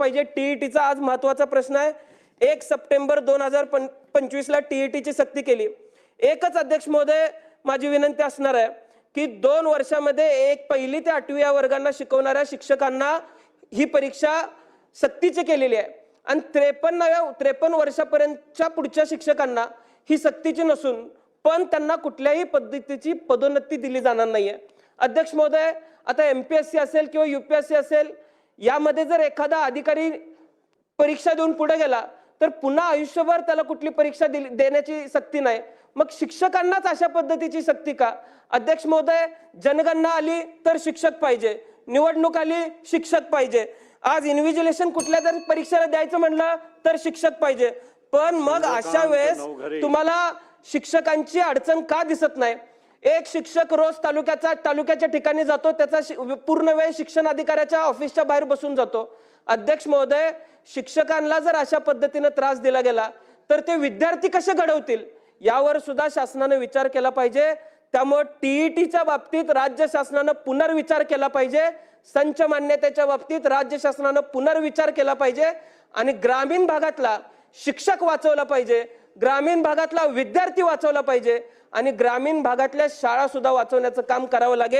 पाहिजे टीईटीचा आज महत्त्वाचा प्रश्न आहे. एक सप्टेंबर दोन हजार पंचवीसला टीईटीची सक्ती केली. एकच अध्यक्ष महोदय माझी विनंती असणार आहे की दोन वर्षामध्ये एक पहिली ते आठवी या वर्गांना शिकवणाऱ्या शिक्षकांना ही परीक्षा सक्तीची केलेली आहे. आणि त्रेपन्नाव्या त्रेपन्न वर्षापर्यंतच्या पुढच्या शिक्षकांना ही सक्तीची नसून पण त्यांना कुठल्याही पद्धतीची पदोन्नती दिली जाणार नाहीये. अध्यक्ष महोदय आता एमपीएससी असेल किंवा युपीएससी असेल यामध्ये जर एखादा अधिकारी परीक्षा देऊन पुढे गेला तर पुन्हा आयुष्यभर त्याला कुठली परीक्षा दिली देण्याची सक्ती नाही. मग शिक्षकांनाच अशा पद्धतीची सक्ती का? अध्यक्ष महोदय जनगणना आली तर शिक्षक पाहिजे निवडणूक आली शिक्षक पाहिजे. आज इन्व्हिजिलेशन कुठल्या तरी परीक्षेला द्यायचं म्हणलं तर शिक्षक पाहिजे. पण मग अशा वेळेस तुम्हाला शिक्षकांची अडचण का दिसत नाही? एक शिक्षक रोज तालुक्याचा तालुक्याच्या ठिकाणी जातो त्याचा शि- पूर्ण वेळ शिक्षण अधिकाऱ्याच्या ऑफिसच्या बाहेर बसून जातो. अध्यक्ष महोदय शिक्षकांना जर अशा पद्धतीने त्रास दिला गेला तर ते विद्यार्थी कसे घडवतील? यावर सुद्धा शासनाने विचार केला पाहिजे. त्यामुळे टीईटीच्या बाबतीत राज्य शासनानं पुनर्विचार केला पाहिजे. संच मान्यतेच्या बाबतीत राज्य शासनानं पुनर्विचार केला पाहिजे. आणि ग्रामीण भागातला शिक्षक वाचवला पाहिजे. ग्रामीण भागातला विद्यार्थी वाचवला पाहिजे आणि ग्रामीण भागातल्या शाळा सुद्धा वाचवण्याचं काम करावं लागेल.